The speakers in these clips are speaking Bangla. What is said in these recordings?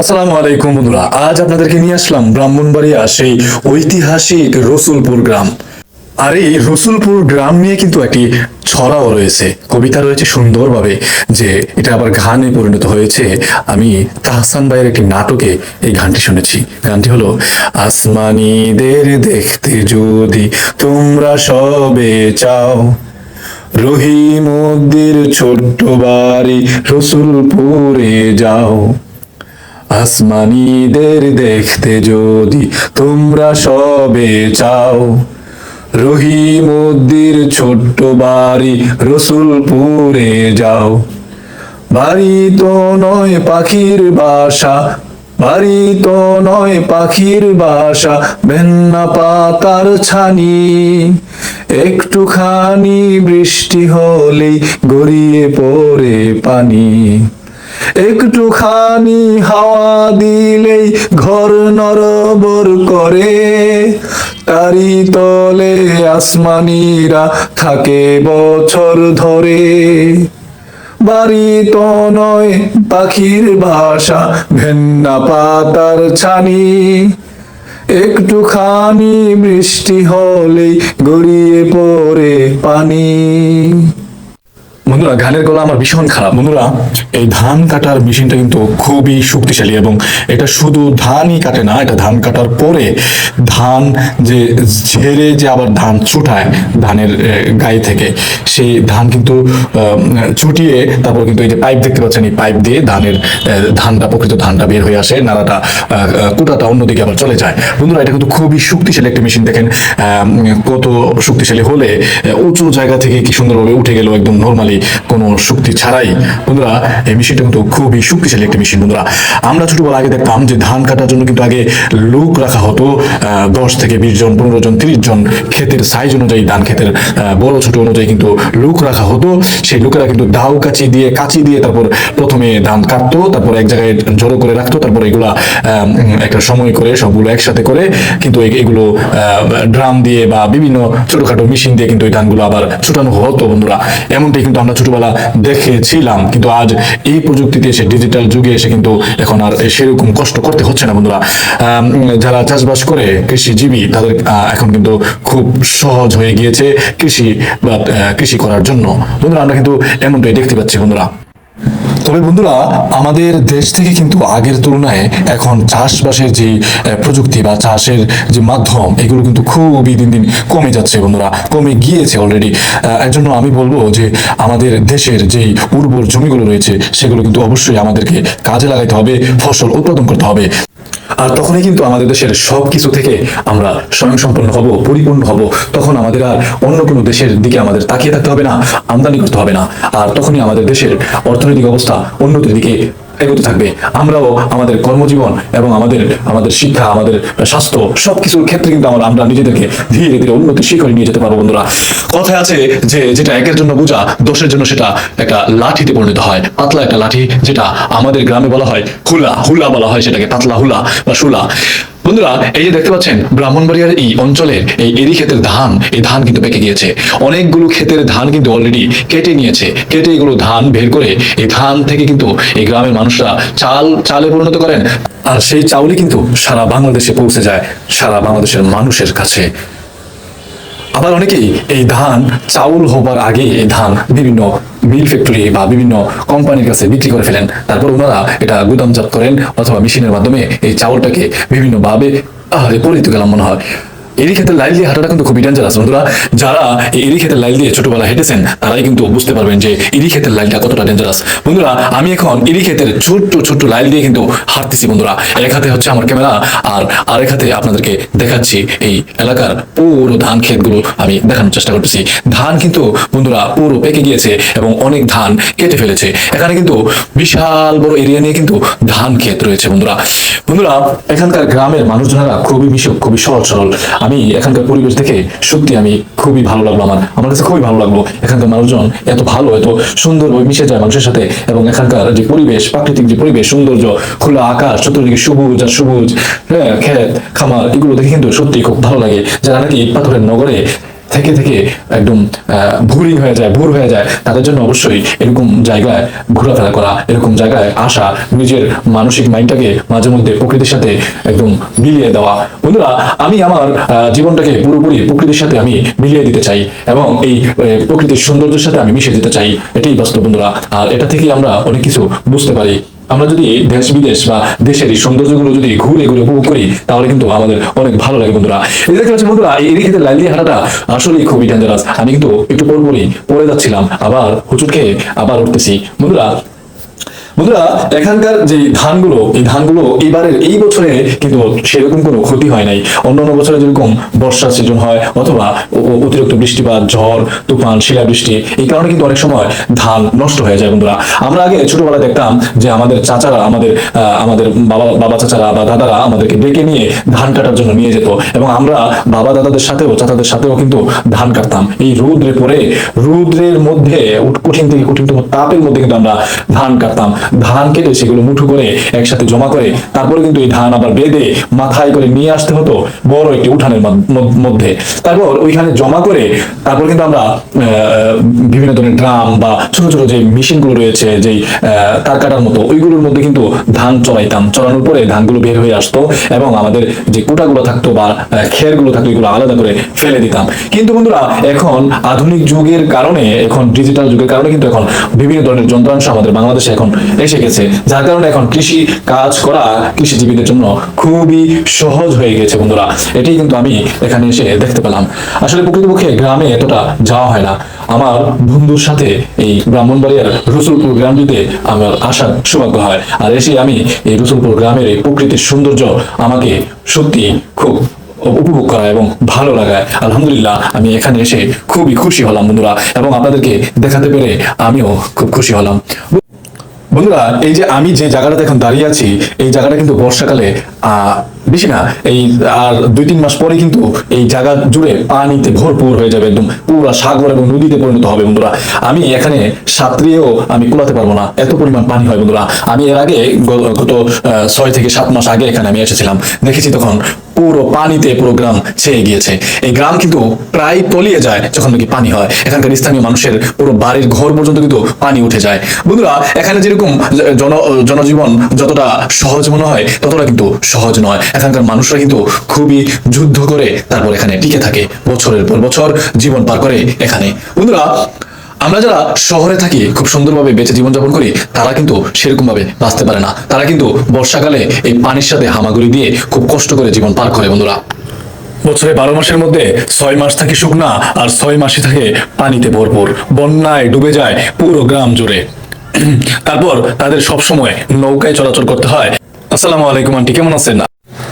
আসসালামু আলাইকুম বন্ধুরা, আজ আপনাদেরকে নিয়ে আসলাম ব্রাহ্মণবাড়িয়া সেই ঐতিহাসিক রসুলপুর গ্রাম। আর এই রসুলপুর গ্রাম নিয়ে কিন্তু একটি ছড়াও রয়েছে। কবিতা রয়েছে সুন্দরভাবে, যে এটা আবার গানে পরিণত হয়েছে। আমি তাহসান ভাইয়ের একটি নাটকে এই গানটি শুনেছি। গানটি হলো, আসমানিদের দেখতে যদি তোমরা সবে চাও, রহিমুদ্দির ছোট্ট বাড়ি রসুলপুরে যাও। আসমানিদের দেখতে যদি তোমরা সবে চাও। রহিমুদ্দির ছোট্ট বাড়ি রসুলপুরে যাও। বাড়ি তো নয় পাখির বাসা, বাড়ি তো নয় পাখির বাসা ভেন্না পাতার ছানি। একটুখানি বৃষ্টি হলেই গড়িয়ে পড়ে পানি। একটুখানি হাওয়া দিলেই ঘর নরবর করে। তারি তলে আসমানিরা থাকে বছর ধরে। বাড়ি তো নয় পাখির ভাষা ভেন্না পাতার ছানি। একটুখানি বৃষ্টি হলেই গড়িয়ে পড়ে পানি। বন্ধুরা গানের গলা আমার ভীষণ খারাপ। বন্ধুরা, এই ধান কাটার মেশিনটা কিন্তু খুবই শক্তিশালী এবং এটা শুধু ধানই কাটে না, এটা ধান কাটার পরে ধান যে ঝেড়ে যে আবার ধান ছুটায় ধানের গায়ে থেকে, সেই ধান কিন্তু ছুটিয়ে তারপর কিন্তু এই যে পাইপ দেখতে পাচ্ছেন, এই পাইপ দিয়ে ধানের ধানটা, প্রকৃত ধানটা বের হয়ে আসে নাড়াটা কুটাটা অন্যদিকে আবার চলে যায়। বন্ধুরা, এটা কিন্তু খুবই শক্তিশালী একটা মেশিন, দেখেন কত শক্তিশালী হলে উঁচু জায়গা থেকে কি সুন্দরভাবে উঠে গেল, একদম নর্মালি কোনো শক্তি ছাড়াই। বন্ধুরা, এই মেশিনটা কিন্তু খুবই শক্তিশালী একটা মেশিন বন্ধুরা। আমরা ছোটবেলা আগে দেখতাম যে ধান কাটার জন্য কিন্তু আগে লোক রাখা হতো দশ থেকে বিশ জন, পনেরো জন, তিরিশ জন ক্ষেতের সাইজ অনুযায়ী ধান ক্ষেতের বড় ছোট অনুযায়ী কিন্তু লোক রাখা হতো। সেই লোকেরা কিন্তু দাও কাচি দিয়ে কাচি দিয়ে তারপর প্রথমে ধান কাটতো, তারপর এক জায়গায় জড়ো করে রাখতো, তারপর এগুলা একটা সময় করে সবগুলো একসাথে করে কিন্তু এগুলো ড্রাম দিয়ে বা বিভিন্ন ছোটখাটো মেশিন দিয়ে কিন্তু এই ধানগুলো আবার ছোটানো হতো, বন্ধুরা। এমনটাই কিন্তু আমরা ছোটবেলা দেখেছিলাম, কিন্তু আজ এই প্রযুক্তিতে এসে ডিজিটাল যুগে এসে কিন্তু এখন আর সেরকম কষ্ট করতে হচ্ছে না, বন্ধুরা। যারা চাষবাস করে কৃষিজীবী, তাদের এখন কিন্তু খুব সহজ হয়ে গিয়েছে কৃষি, বা কৃষি করার জন্য। বন্ধুরা, আমরা কিন্তু এমনটাই দেখতে পাচ্ছি, বন্ধুরা। তবে বন্ধুরা, আমাদের দেশ থেকে কিন্তু আগের তুলনায় এখন চাষবাসের যে প্রযুক্তি বা চাষের যে মাধ্যম, এগুলো কিন্তু খুবই দিন দিন কমে যাচ্ছে বন্ধুরা, কমে গিয়েছে অলরেডি এর জন্য আমি বলব যে, আমাদের দেশের যেই উর্বর জমিগুলো রয়েছে, সেগুলো কিন্তু অবশ্যই আমাদেরকে কাজে লাগাইতে হবে, ফসল উৎপাদন করতে হবে। আর তখনই কিন্তু আমাদের দেশের সব কিছু থেকে আমরা স্বয়ংসম্পন্ন হব, পরিপূর্ণ হব। তখন আমাদের আর অন্য কোনো দেশের দিকে আমাদের তাকিয়ে থাকতে হবে না, আমদানি করতে হবে না। আর তখনই আমাদের দেশের অর্থনৈতিক অবস্থা উন্নতির দিকে এগোতে থাকবে। আমরাও আমাদের কর্মজীবন এবং আমাদের আমাদের শিক্ষা, আমাদের স্বাস্থ্য সব কিছুর ক্ষেত্রে কিন্তু আমরা আমরা নিজেদেরকে ধীরে ধীরে উন্নতি শিখরে নিয়ে যেতে পারব বন্ধুরা। কথায় আছে যে, যেটা একের জন্য বোঝা, দোষের জন্য সেটা একটা লাঠিতে পরিণত হয়। পাতলা একটা লাঠি, যেটা আমাদের গ্রামে বলা হয় হুলা। হুলা বলা হয় সেটাকে, পাতলা হুলা বা শুলা বন্ধুরা, এই যে দেখতে পাচ্ছেন, ব্রাহ্মণবাড়িয়ার এই অঞ্চলের এই এরি ক্ষেতের ধান, এই ধান কিন্তু পেকে গিয়েছে। অনেকগুলো ক্ষেতের ধান কিন্তু অলরেডি কেটে নিয়েছে। কেটে এগুলো ধান বের করে এই ধান থেকে কিন্তু এই গ্রামের মানুষরা চাল, চালে পরিণত করেন। আর সেই চাউলই কিন্তু সারা বাংলাদেশে পৌঁছে যায়, সারা বাংলাদেশের মানুষের কাছে। আবার অনেকেই এই ধান চাউল হবার আগে এই ধান বিভিন্ন মিল ফ্যাক্টরি বা বিভিন্ন কোম্পানির কাছে বিক্রি করে ফেলেন। তারপর ওনারা এটা গুদামজাত করেন অথবা মেশিনের মাধ্যমে এই চাউলটাকে বিভিন্নভাবে পরিহিত গেলাম মনে হয়। এরি ক্ষেতের লাইল দিয়ে হাঁটাটা কিন্তু খুবই ডেঞ্জারাস বন্ধুরা। যারা এই এরি ক্ষেতের লাইল দিয়ে ছোটবেলা হেঁটেছেন, তারাই কিন্তু বুঝতে পারবেন যে এরি ক্ষেতের লাইলটা কতটা ডেঞ্জারাস বন্ধুরা, আমি এখন এরি ক্ষেতের ছোট্ট ছোট্ট লাইল দিয়ে কিন্তু হাঁটতেছি, বন্ধুরা। এক হাতে হচ্ছে আমার ক্যামেরা, আর আরেক হাতে আপনাদেরকে দেখাচ্ছি এই এলাকার পুরো ধান ক্ষেতগুলো আমি দেখানোর চেষ্টা করতেছি। ধান কিন্তু, বন্ধুরা, পুরো পেকে গিয়েছে এবং অনেক ধান কেটে ফেলেছে। এখানে কিন্তু বিশাল বড় এরিয়া নিয়ে কিন্তু ধান ক্ষেত রয়েছে, বন্ধুরা। বন্ধুরা, এখানকার গ্রামের মানুষজনেরা খুবই মিশুক, খুবই সহজ সরল আমি এখানকার পরিবেশ দেখে সত্যি আমি খুবই ভালো লাগল আমার। আমার কাছে খুবই ভালো লাগল এখানকার মানুষজন এত ভালো, এত সুন্দর মিশে যায় মানুষের সাথে এবং এখানকার যে পরিবেশ, প্রাকৃতিক যে পরিবেশ, সৌন্দর্য, খোলা আকাশ, চতুর্দিকে সবুজ আর সবুজ হ্যাঁ খেত খামার, এগুলো দেখে কিন্তু সত্যি খুব ভালো লাগে। যারা নাকি পাথরের নগরে থেকে থেকে একদম ভুরিং হয়ে যায়, ভুর হয়ে যায়, তাদের জন্য অবশ্যই এরকম জায়গায় ঘোরাফেরা করা, এরকম জায়গায় আসা, নিজের মানসিক মাইন্ডটাকে মাঝে মধ্যে প্রকৃতির সাথে একদম মিলিয়ে দেওয়া। বন্ধুরা, আমি আমার জীবনটাকে পুরোপুরি প্রকৃতির সাথে আমি মিলিয়ে দিতে চাই এবং এই প্রকৃতির সৌন্দর্যের সাথে আমি মিশে দিতে চাই। এটাই বাস্তব বন্ধুরা। আর এটা থেকে আমরা অনেক কিছু বুঝতে পারি। আমরা যদি দেশ বিদেশ বা দেশের এই সৌন্দর্যগুলো যদি ঘুরে ঘুরে উপভোগ করি, তাহলে কিন্তু আমাদের অনেক ভালো লাগে বন্ধুরা। এই দেখতে পাচ্ছি বন্ধুরা, এই লাইন দিয়ে হাঁটাটা আসলেই খুবই ডেঞ্জারাস আমি কিন্তু একটু পর পরে পড়ে যাচ্ছিলাম, আবার হুচুর খেয়ে আবার উঠতেছি। বন্ধুরা বন্ধুরা, এখানকার যে ধানগুলো, এই ধানগুলো এবারের এই বছরে কিন্তু সেরকম কোনো ক্ষতি হয় নাই। অন্যান্য বছরে যেরকম বর্ষার সিজন হয় অথবা অতিরিক্ত বৃষ্টিপাত, ঝড়, তুফান, শিলাবৃষ্টি, এই কারণে কিন্তু অনেক সময় ধান নষ্ট হয়ে যায় বন্ধুরা। আমরা আগে ছোটবেলায় দেখতাম যে আমাদের চাচারা, আমাদের আমাদের বাবা বাবা চাচারা বা দাদারা আমাদেরকে ডেকে নিয়ে ধান কাটার জন্য নিয়ে যেত এবং আমরা বাবা দাদাদের সাথেও, চাচাদের সাথেও কিন্তু ধান কাটতাম। এই রৌদ্রে পরে রৌদ্রের মধ্যে কঠিন থেকে কঠিনতম তাপের মধ্যে কিন্তু আমরা ধান কাটতাম। ধান কেটে সেগুলো মুঠো করে একসাথে জমা করে, তারপরে কিন্তু এই ধান আবার বেঁধে মাথায় করে নিয়ে আসতে হতো বড় একটি উঠানের মধ্য- তারপর ওইখানে জমা করে, তারপর কিন্তু আমরা বিভিন্ন ধরনের ড্রাম বা ছোট ছোট যে মেশিনগুলো রয়েছে, যেই তার কাটার মতো, ওইগুলোর মধ্যে কিন্তু ধান চড়াইতাম। চড়ানোর পরে ধানগুলো বের হয়ে আসতো এবং আমাদের যে কুটাগুলো থাকতো বা খেরগুলো থাকতো, এগুলো আলাদা করে ফেলে দিতাম। কিন্তু বন্ধুরা, এখন আধুনিক যুগের কারণে, এখন ডিজিটাল যুগের কারণে কিন্তু এখন বিভিন্ন ধরনের যন্ত্রাংশ আমাদের বাংলাদেশে এখন এসে গেছে। যার কারণে এখন কৃষি কাজ করা কৃষিজীবীদের জন্য খুবই সহজ হয়ে গেছে বন্ধুরা। এটাই কিন্তু আমি এখানে এসে দেখতে পেলাম। আসলে প্রকৃতপক্ষে গ্রামে এতটা যাওয়া হয় না। আমার বন্ধুর সাথে এই ব্রাহ্মণবাড়িয়ার রসুলপুর গ্রামটিতে আমার আসার সৌভাগ্য হয়। আর এসে আমি এই রসুলপুর গ্রামের এই প্রকৃতির সৌন্দর্য আমাকে সত্যি খুব উপভোগ করা এবং ভালো লাগায়। আলহামদুলিল্লাহ, আমি এখানে এসে খুবই খুশি হলাম বন্ধুরা। এবং আপনাদেরকে দেখাতে পেরে আমিও খুব খুশি হলাম। বন্ধুরা, এই যে আমি যে জায়গাটাতে এখন দাঁড়িয়ে আছি, এই জায়গাটা কিন্তু বর্ষাকালে বেশি না, এই, আর দুই তিন মাস পরে কিন্তু এই জায়গা জুড়ে পানিতে ভরপুর হয়ে যাবে একদম পুরো সাগর এবং নদীতে পরিণত হবে বন্ধুরা। আমি এখানে সাঁতরিয়েও আমি কুলাতে পারব না, এত পরিমাণ পানি হয় বন্ধুরা। আমি এর আগে গত ছয় থেকে সাত মাস আগে এখানে আমি এসেছিলাম। দেখেছি তখন পুরো পানিতে পুরো গ্রাম ছেয়ে গিয়েছে। এই গ্রাম কিন্তু প্রায় তলিয়ে যায় যখন নাকি পানি হয়। এখানকার স্থানীয় মানুষের পুরো বাড়ির ঘর পর্যন্ত কিন্তু পানি উঠে যায়। বন্ধুরা, এখানে যেরকম জন, জনজীবন যতটা সহজ মনে হয়, ততটা কিন্তু সহজ নয়। এখানকার মানুষরা কিন্তু খুবই যুদ্ধ করে তারপর এখানে টিকে থাকে। বছরের পর বছর জীবন পার করে এখানে। বন্ধুরা আমরা যারা শহরে থাকি খুব সুন্দরভাবে বেঁচে জীবনযাপন করি তারা কিন্তু সেরকম ভাবে বাঁচতে পারে না। তারা কিন্তু বর্ষাকালে এই পানির সাথে হামাগুড়ি দিয়ে খুব কষ্ট করে জীবন পার করে বন্ধুরা। বছরে বারো মাসের মধ্যে ছয় মাস থাকে শুকনা আর ছয় মাসই থাকে পানিতে ভরপুর। বন্যায় ডুবে যায় পুরো গ্রাম জুড়ে। তারপর তাদের সব সময় নৌকায় চলাচল করতে হয়। আসসালামু আলাইকুম আন্টি কেমন আছেন?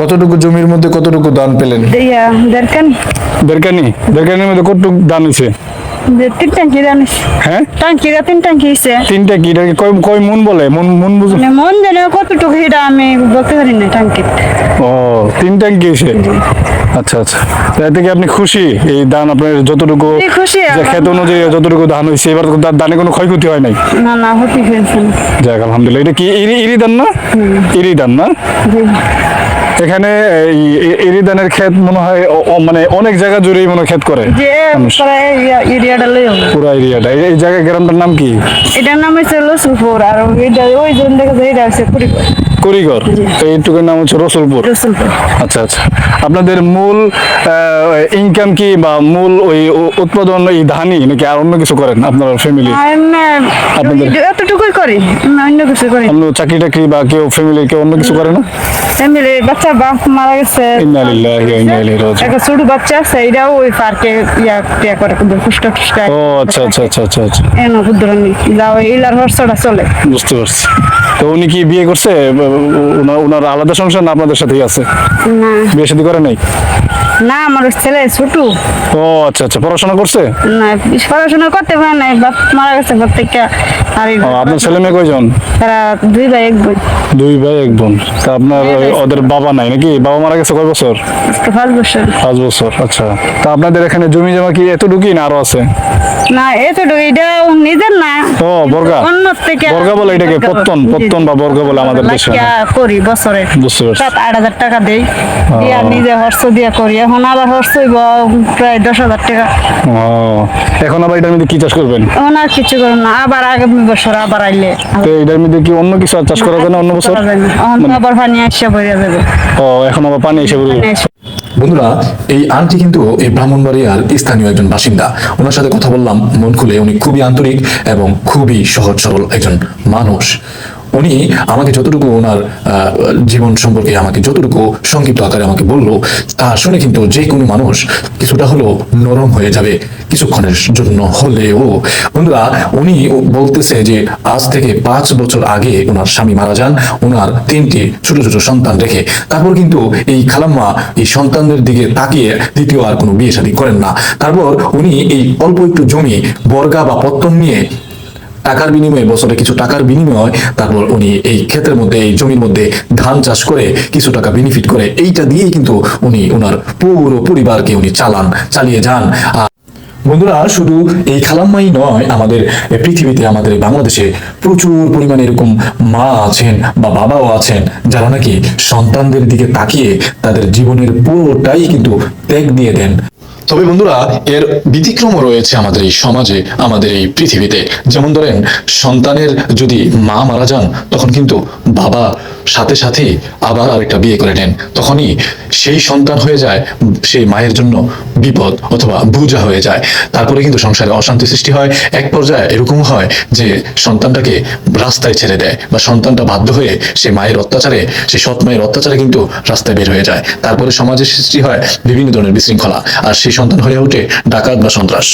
কতটুকু জমির মধ্যে কতটুকু দান পেলেন? দেড়কান দেড়কানি দেড়কানির মধ্যে কতটুকু দান হয়েছে তিন ট্যাঙ্কি জানিস হ্যাঁ? ট্যাঙ্কি তিন ট্যাঙ্কি হয়েছে তিনটা কি এটাকে কয় কয় মন বলে? মন মন বুঝ। মানে মন জানে কতটুকু এটা আমি বলতে পারি না ট্যাঙ্কি ও তিন ট্যাঙ্কি আচ্ছা আচ্ছা। তো এতে আপনি খুশি? এই দান আপনার যতটুকু ক্ষেত অনুযায়ী যতটুকু ধান হয়েছে এবার দানে কোনো ক্ষয়ক্ষতি হয় নাই? না না হতে যাক আলহামদুলিল্লাহ। এটা কি ইরি ইরি ধান না? ইরি ধান না। এখানে ইরি ক্ষেত মনে হয় মানে অনেক জায়গা জুড়েই মনে ক্ষেত করে। পুরো এরিয়াটা এই জায়গায় গ্রামটার নাম কি? এটার নাম হচ্ছে লসুলপুর আর ওই জন দেখা যায় এটা হচ্ছে কুড়িপুর করিগর এইটুকুর নাম হচ্ছে রসুলপুর। রসুলপুর। আচ্ছা আচ্ছা। আপনাদের মূল ইনকাম কি বা মূল ওই উৎপাদন এই ধানই নাকি আর অন্য কিছু করেন আপনার ফ্যামিলি আপনাদের- এতটুকুই করি অন্য কিছু করি। অন্য চাকরি টাকরি বা কেউ ফ্যামিলি কেউ অন্য কিছু করে না? ফ্যামিলি বাচ্চা বাপ মারা গেছে। ইন্না লিল্লাহি ওয়া ইন্না ইলাইহি রাজিউন। একটা ছোট বাচ্চা আছে এটাও ওই পার্কে ইয়া টিয়া করে কুষ্ট টুষ্ট ও আচ্ছা আচ্ছা আচ্ছা আচ্ছা আচ্ছা। এন বুদ্ধরানি যাও ইলার হর্ষটা চলে। বুঝতে পারছি। তো উনি কি বিয়ে করছে? উনার আলাদা সংসার না আপনাদের সাথেই আছে? না। বিয়ে শাদী করে নাই? না আমার ছেলে ছোট। ও আচ্ছা আচ্ছা পড়াশোনা করছে? না পড়াশোনা করতে পারে নাই বাপ মারা গেছে থেকে আর আপনার ছেলে মেয়ে কয়জন? তারা দুই ভাই এক বোন। দুই ভাই এক বোন। তা আপনার ওদের বাবা নাই নাকি? বাবা মারা গেছে কয় বছর? পাঁচ বছর। পাঁচ বছর আচ্ছা। তা আপনাদের এখানে জমি জমা কি এত এতটুকুই না আরও আছে? না এতটুকু এটা নিজের না। ও, বর্গা। অন্য থেকে বর্গা বলে এটাকে, পত্তন, পত্তন বা বর্গা বলে আমাদের দেশে। করি বছরে। সাত আট হাজার টাকা দেই। দিয়া নিজে হর্ষ দিয়া করি। এখন আবার হর্ষ প্রায় দশ হাজার টাকা। এখন আবার এটার মধ্যে কি চাষ করবেন? এখন আর কিছু করুন না। আবার আগামী বছর আবার আইলে। তো এটার মধ্যে কি অন্য কিছু চাষ করা যায় না অন্য বছর? করা যায় না। এখন আবার পানি আসছে বইয়া যাবে। ও এখন আবার পানি এসে আসে। বন্ধুরা এই আন্টি কিন্তু এই ব্রাহ্মণবাড়িয়ার স্থানীয় একজন বাসিন্দা। ওনার সাথে কথা বললাম মন খুলে। উনি খুবই আন্তরিক এবং খুবই সহজ সরল একজন মানুষ। উনি আমাকে যতটুকু ওনার জীবন সম্পর্কে আমাকে যতটুকু সংক্ষিপ্ত আকারে আমাকে বলল, তা শুনে কিন্তু যে কোনো মানুষ কিছুটা হলো নরম হয়ে যাবে কিছুক্ষণের জন্য হলেও। বন্ধুরা, উনি বলতেছে যে আজ থেকে পাঁচ বছর আগে ওনার স্বামী মারা যান, ওনার তিনটি ছোট ছোট সন্তান রেখে। তারপর কিন্তু এই খালাম্মা এই সন্তানদের দিকে তাকিয়ে দ্বিতীয় আর কোনো বিয়ে শাদী করেন না। তারপর উনি এই অল্প একটু জমি, বর্গা বা পত্তন নিয়ে টাকার বিনিময়ে, বছরে কিছু টাকার বিনিময়ে তারপর উনি এই ক্ষেতের মধ্যে, এই জমির মধ্যে ধান চাষ করে কিছু টাকা বেনিফিট করে। এইটা দিয়েই কিন্তু উনি ওনার পুরো পরিবারকে উনি চালান, চালিয়ে যান। বন্ধুরা, শুধু এই খালাম্মাই নয়, আমাদের পৃথিবীতে, আমাদের বাংলাদেশে প্রচুর পরিমাণে এরকম মা আছেন বা বাবাও আছেন, যারা নাকি সন্তানদের দিকে তাকিয়ে তাদের জীবনের পুরোটাই কিন্তু ত্যাগ দিয়ে দেন। তবে বন্ধুরা, এর ব্যতিক্রমও রয়েছে আমাদের এই সমাজে, আমাদের এই পৃথিবীতে। যেমন ধরেন, সন্তানের যদি মা মারা যান, তখন কিন্তু বাবা সাথে সাথে আবার আরেকটা বিয়ে করে নেন। তখনই সেই সন্তান হয়ে যায়, সেই মায়ের জন্য বিপদ অথবা বুঝা হয়ে যায়। তারপরে কিন্তু সংসারে অশান্তি সৃষ্টি হয়। এক পর্যায়ে এরকম হয় যে সন্তানটাকে রাস্তায় ছেড়ে দেয় বা সন্তানটা বাধ্য হয়ে সে মায়ের অত্যাচারে সে সৎ মায়ের অত্যাচারে কিন্তু রাস্তায় বের হয়ে যায়। তারপরে সমাজের সৃষ্টি হয় বিভিন্ন ধরনের বিশৃঙ্খলা। আর সেই সন্তান হয়ে ওঠে ডাকাত বা সন্ত্রাস।